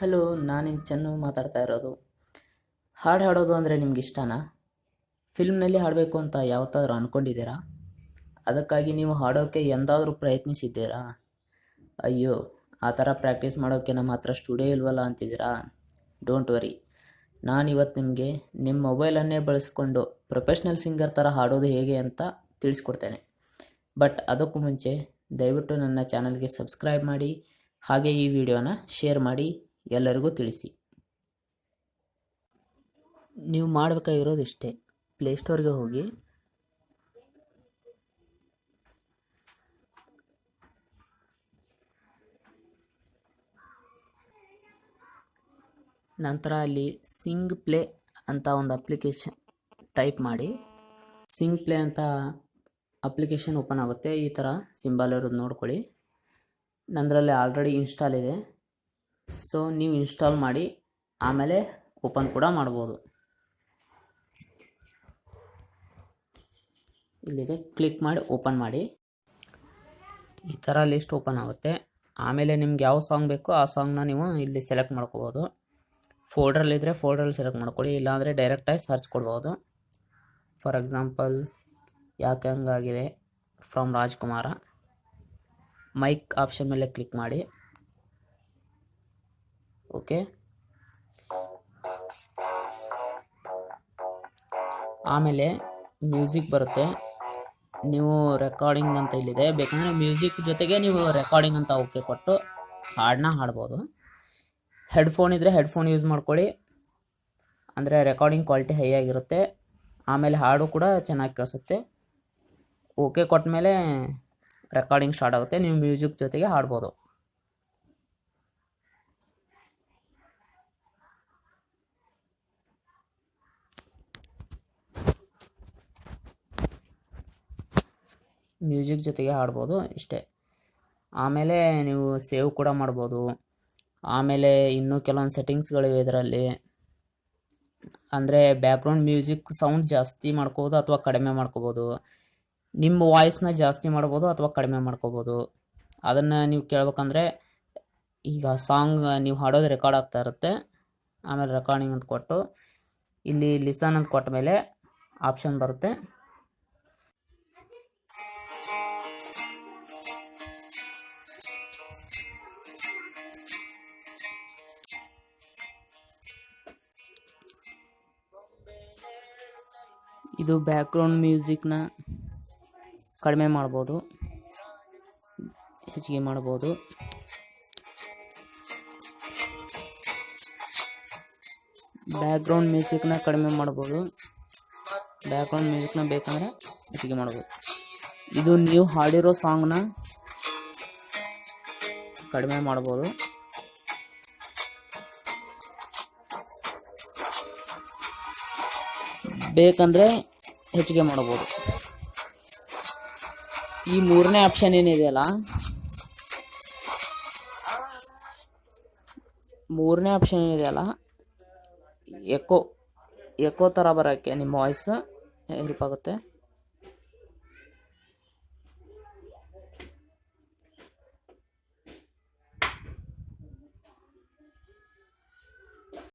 Hello ನಾನು ನಿಮ್ಮ ಚೆನ್ನು ಮಾತಾಡ್ತಾ ಇರೋದು. ಹಾಡು ಹಾಡೋದು ಅಂದರೆ ನಿಮ್ಗೆ ಇಷ್ಟನಾ? ಫಿಲ್ಮ್ನಲ್ಲಿ ಹಾಡಬೇಕು ಅಂತ ಯಾವತ್ತಾದರೂ ಅಂದ್ಕೊಂಡಿದ್ದೀರಾ ಅದಕ್ಕಾಗಿ ನೀವು ಹಾಡೋಕ್ಕೆ ಎಂದಾದರೂ ಪ್ರಯತ್ನಿಸಿದ್ದೀರಾ? ಅಯ್ಯೋ, ಆ ಥರ ಪ್ರಾಕ್ಟೀಸ್ ಮಾಡೋಕ್ಕೆ ನಮ್ಮ ಹತ್ರ ಸ್ಟುಡಿಯೋ ಇಲ್ವಲ್ಲ ಅಂತಿದ್ದೀರಾ? Don't worry. ನಾನಿವತ್ತು ನಿಮಗೆ ನಿಮ್ಮ ಮೊಬೈಲನ್ನೇ ಬಳಸಿಕೊಂಡು ಪ್ರೊಫೆಷ್ನಲ್ ಸಿಂಗರ್ ಥರ ಹಾಡೋದು ಹೇಗೆ ಅಂತ ತಿಳಿಸ್ಕೊಡ್ತೇನೆ. ಬಟ್ ಅದಕ್ಕೂ ಮುಂಚೆ ದಯವಿಟ್ಟು ನನ್ನ ಚಾನಲ್ಗೆ ಸಬ್ಸ್ಕ್ರೈಬ್ ಮಾಡಿ, ಹಾಗೆ ಈ ವಿಡಿಯೋನ ಶೇರ್ ಮಾಡಿ ಎಲ್ಲರಿಗೂ ತಿಳಿಸಿ. ನೀವು ಮಾಡಬೇಕಾಗಿರೋದು ಇಷ್ಟೇ. ಪ್ಲೇಸ್ಟೋರ್ಗೆ ಹೋಗಿ. ನಂತರ ಅಲ್ಲಿ ಸಿಂಗ್ ಪ್ಲೇ ಅಂತ ಒಂದು ಅಪ್ಲಿಕೇಶನ್ ಟೈಪ್ ಮಾಡಿ. ಸಿಂಗ್ ಪ್ಲೇ ಅಂತ ಅಪ್ಲಿಕೇಶನ್ ಓಪನ್ ಆಗುತ್ತೆ. ಈ ಥರ ಸಿಂಬಲ್ ಇರೋದು ನೋಡ್ಕೊಳ್ಳಿ. ನಂದರಲ್ಲಿ ಆಲ್ರೆಡಿ ಇನ್ಸ್ಟಾಲ್ ಇದೆ. ಸೊ ನೀವು ಇನ್ಸ್ಟಾಲ್ ಮಾಡಿ, ಆಮೇಲೆ ಓಪನ್ ಕೂಡ ಮಾಡ್ಬೋದು. ಇಲ್ಲಿದೆ ಕ್ಲಿಕ್ ಮಾಡಿ ಓಪನ್ ಮಾಡಿ. ಈ ಥರ ಲಿಸ್ಟ್ ಓಪನ್ ಆಗುತ್ತೆ. ಆಮೇಲೆ ನಿಮ್ಗೆ ಯಾವ ಸಾಂಗ್ ಬೇಕೋ ಆ ಸಾಂಗ್ನ ನೀವು ಇಲ್ಲಿ ಸೆಲೆಕ್ಟ್ ಮಾಡ್ಕೋಬೋದು. ಫೋಲ್ಡ್ರಲ್ಲಿದ್ದರೆ ಫೋಲ್ಡ್ರಲ್ಲಿ ಸೆಲೆಕ್ಟ್ ಮಾಡ್ಕೊಳ್ಳಿ, ಇಲ್ಲಾಂದರೆ ಡೈರೆಕ್ಟಾಗಿ ಸರ್ಚ್ ಕೊಡ್ಬೋದು. ಫಾರ್ ಎಕ್ಸಾಂಪಲ್ ಯಾಕೆ ಹಂಗಾಗಿದೆ? ಫ್ರಮ್ ರಾಜ್ಕುಮಾರ. ಮೈಕ್ ಆಪ್ಷನ್ ಮೇಲೆ ಕ್ಲಿಕ್ ಮಾಡಿ. ಓಕೆ? ಆಮೇಲೆ ಮ್ಯೂಸಿಕ್ ಬರುತ್ತೆ. ನೀವು ರೆಕಾರ್ಡಿಂಗ್ ಅಂತ ಇಲ್ಲಿದೆ. ಬೇಕಂದರೆ ಮ್ಯೂಸಿಕ್ ಜೊತೆಗೆ ನೀವು ರೆಕಾರ್ಡಿಂಗ್ ಅಂತ ಓಕೆ ಕೊಟ್ಟು ಹಾಡನ್ನ ಹಾಡ್ಬೋದು. ಹೆಡ್ಫೋನ್ ಇದ್ದರೆ ಹೆಡ್ಫೋನ್ ಯೂಸ್ ಮಾಡ್ಕೊಳ್ಳಿ. ಅಂದರೆ ರೆಕಾರ್ಡಿಂಗ್ ಕ್ವಾಲಿಟಿ ಹೈ ಆಗಿರುತ್ತೆ. ಆಮೇಲೆ ಹಾಡು ಕೂಡ ಚೆನ್ನಾಗಿ ಕೇಳಿಸುತ್ತೆ. ಓಕೆ ಕೊಟ್ಟ ಮೇಲೆ ರೆಕಾರ್ಡಿಂಗ್ ಸ್ಟಾರ್ಟ್ ಆಗುತ್ತೆ. ನೀವು ಮ್ಯೂಸಿಕ್ ಜೊತೆಗೆ ಹಾಡ್ಬೋದು. ಮ್ಯೂಸಿಕ್ ಜೊತೆಗೆ ಹಾಡ್ಬೋದು ಇಷ್ಟೇ. ಆಮೇಲೆ ನೀವು ಸೇವ್ ಕೂಡ ಮಾಡ್ಬೋದು. ಆಮೇಲೆ ಇನ್ನೂ ಕೆಲವೊಂದು ಸೆಟ್ಟಿಂಗ್ಸ್ಗಳಿವೆ ಇದರಲ್ಲಿ. ಅಂದರೆ ಬ್ಯಾಕ್ಗ್ರೌಂಡ್ ಮ್ಯೂಸಿಕ್ ಸೌಂಡ್ ಜಾಸ್ತಿ ಮಾಡ್ಕೋಬೋದು ಅಥವಾ ಕಡಿಮೆ ಮಾಡ್ಕೋಬೋದು. ನಿಮ್ಮ ವಾಯ್ಸ್ನ ಜಾಸ್ತಿ ಮಾಡ್ಬೋದು ಅಥವಾ ಕಡಿಮೆ ಮಾಡ್ಕೋಬೋದು. ಅದನ್ನು ನೀವು ಕೇಳ್ಬೇಕಂದ್ರೆ ಈಗ ಸಾಂಗ್ ನೀವು ಹಾಡೋದು ರೆಕಾರ್ಡ್ ಆಗ್ತಾ ಇರುತ್ತೆ. ಆಮೇಲೆ ರೆಕಾರ್ಡಿಂಗ್ ಅಂತ ಕೊಟ್ಟು, ಇಲ್ಲಿ ಲಿಸನ್ ಅಂತ ಕೊಟ್ಟ ಮೇಲೆ ಆಪ್ಷನ್ ಬರುತ್ತೆ. ಇದು ಬ್ಯಾಕ್ಗ್ರೌಂಡ್ ಮ್ಯೂಸಿಕ್ನ ಕಡಿಮೆ ಮಾಡ್ಬೋದು. ಹೆಚ್ಚಿಗೆ ಮಾಡ್ಬೋದು. ಬ್ಯಾಕ್ಗ್ರೌಂಡ್ ಮ್ಯೂಸಿಕ್ನ ಕಡಿಮೆ ಮಾಡ್ಬೋದು. ಬ್ಯಾಕ್ಗ್ರೌಂಡ್ ಮ್ಯೂಸಿಕ್ನ ಬೇಕಂದರೆ ಹೆಚ್ಚಿಗೆ ಮಾಡ್ಬೋದು. ಇದು ನೀವು ಹಾಡಿರೋ ಸಾಂಗ್ನ ಕಡಿಮೆ ಮಾಡ್ಬೋದು. ಬೇಕಂದರೆ ಹೆಚ್ಚಿಗೆ ಮಾಡ್ಬೋದು. ಈ ಮೂರನೇ ಆಪ್ಷನ್ ಏನಿದೆಯಲ್ಲ? ಮೂರನೇ ಆಪ್ಷನ್ ಏನಿದೆಯಲ್ಲ? ಎಕೋ ಎಕೋ ಥರ ಬರೋಕ್ಕೆ ನಿಮ್ಮ ವಾಯ್ಸ್ ಹೆಲ್ಪ್ ಆಗುತ್ತೆ.